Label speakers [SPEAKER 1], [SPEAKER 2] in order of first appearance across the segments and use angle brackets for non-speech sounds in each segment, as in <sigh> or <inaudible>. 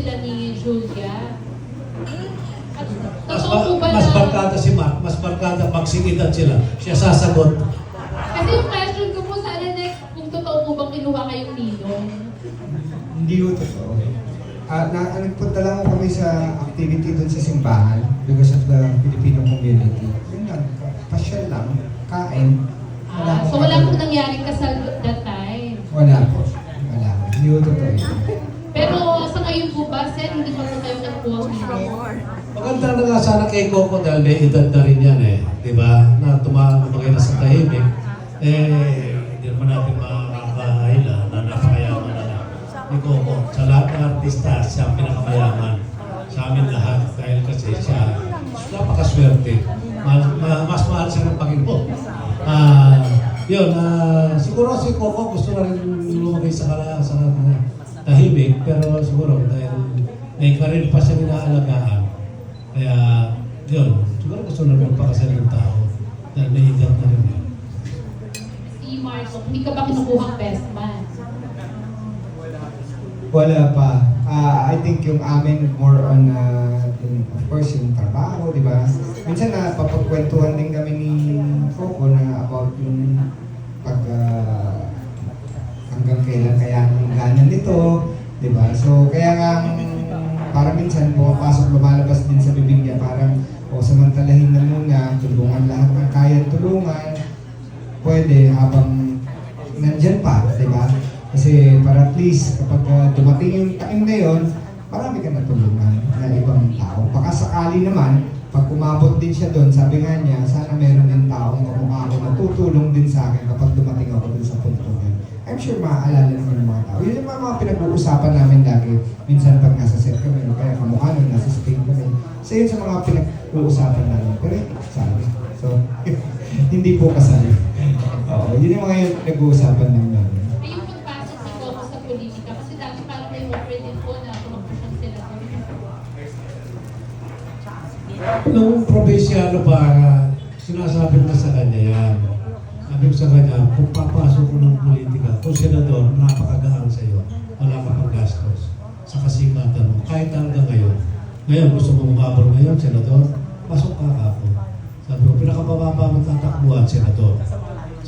[SPEAKER 1] sila ni Julia.
[SPEAKER 2] Mas,
[SPEAKER 1] ba
[SPEAKER 2] mas barkada si Mark, mas barkada magsingitan sila. Siya sasagot.
[SPEAKER 1] Kasi yung question ko po sana next, kung totoo po bang kinuha kayong ninong.
[SPEAKER 3] Hindi ko totoo. Ah, na, nagpunta lang ako kami sa activity doon sa simbahan because of the Filipino community. Yun lang, pasyal lang, kain.
[SPEAKER 1] Ah, so wala pong nangyaring kasal that time.
[SPEAKER 3] Wala po. Wala. Hindi ko totoo yun.
[SPEAKER 1] Sa Sen, hindi pa po kayo nagkuha ng ninong?
[SPEAKER 2] Maganda na nga sana kay Coco dahil may edad na rin yan eh. Di ba? Na tumamagay na sa tahimik. Eh, hindi naman natin makakahila na napakayaman na ni Coco. Sa lahat ng artista, siya ang pinakamayaman. Sa amin lahat. Dahil kasi siya, napakaswerte. Mas, ma- mas mahal siya ng Panginoon. Ah, yun, ah, siguro si Coco gusto na rin lumagay sa kala sa tahimik, pero siguro dahil may karir pa siya inaalagaan, kaya, yun, siguro gusto na magpakasal ng tao. Dahil may edad na rin yun.
[SPEAKER 1] Si Marco, hindi ka ba kinukuhang best man?
[SPEAKER 3] Wala pa. Ah, I think yung amin more on, uh, yung, of course, yung trabaho, di ba? Minsan na papagkwentuhan din kami ni Coco na about yung pag ah, hanggang kailan kaya ang ganan nito, di ba? So, kaya nga, parang minsan pumapasok, lumalabas din sa bibig niya, parang, o samantalahin na muna, tulungan lahat ng kaya tulungan, pwede habang nandyan pa, di ba? Kasi para at least kapag uh, dumating yung time na yun, marami ka natulungan na ibang tao. Baka sakali naman, pag umabot din siya doon, sabi nga niya, sana meron din taong kamukha ako na tutulong din sa akin kapag dumating ako dun sa punto na yun. I'm sure maaalala naman ng mga tao. Yun yung mga, mga pinag-uusapan namin lagi. Minsan pag nasa set kami, o kaya kamukha nun, nasa Spain kami. So yun sa mga pinag-uusapan namin. Pero hindi kasali. So, <laughs> hindi po kasali. Oo, yun yung mga yung pinag-uusapan namin.
[SPEAKER 1] Ay, yung pagpasok ni Coco sa politika, kasi dati parang may offer din po na siyang senador.
[SPEAKER 2] Nung probinsyano pa, sinasabi ko sa kanya yan. Sa kanya, kung papasok ko ng politika, kung napakagaan sa iyo. Wala ka pang gastos. Sa kasikatan mo, kahit hanggang ngayon. Ngayon, gusto mo umabol ngayon, senador? Pasok ka ako. Sabi ko, pinakabababa mong tatakbuhan, senador.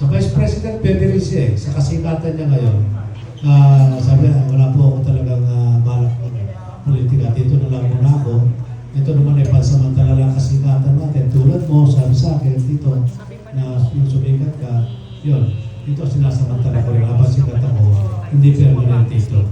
[SPEAKER 2] Sa Vice President, pwede rin eh. Sa kasikatan niya ngayon, ah, sabi niya, wala po ako talagang uh, balak ng politika. Dito na lang muna ako. Ito naman ay pansamantala lang kasikatan natin. Tulad mo, sabi sa akin dito, na yung sumikat ka, yun, dito sinasamantala ko rin habang sikat ako, hindi permanent dito.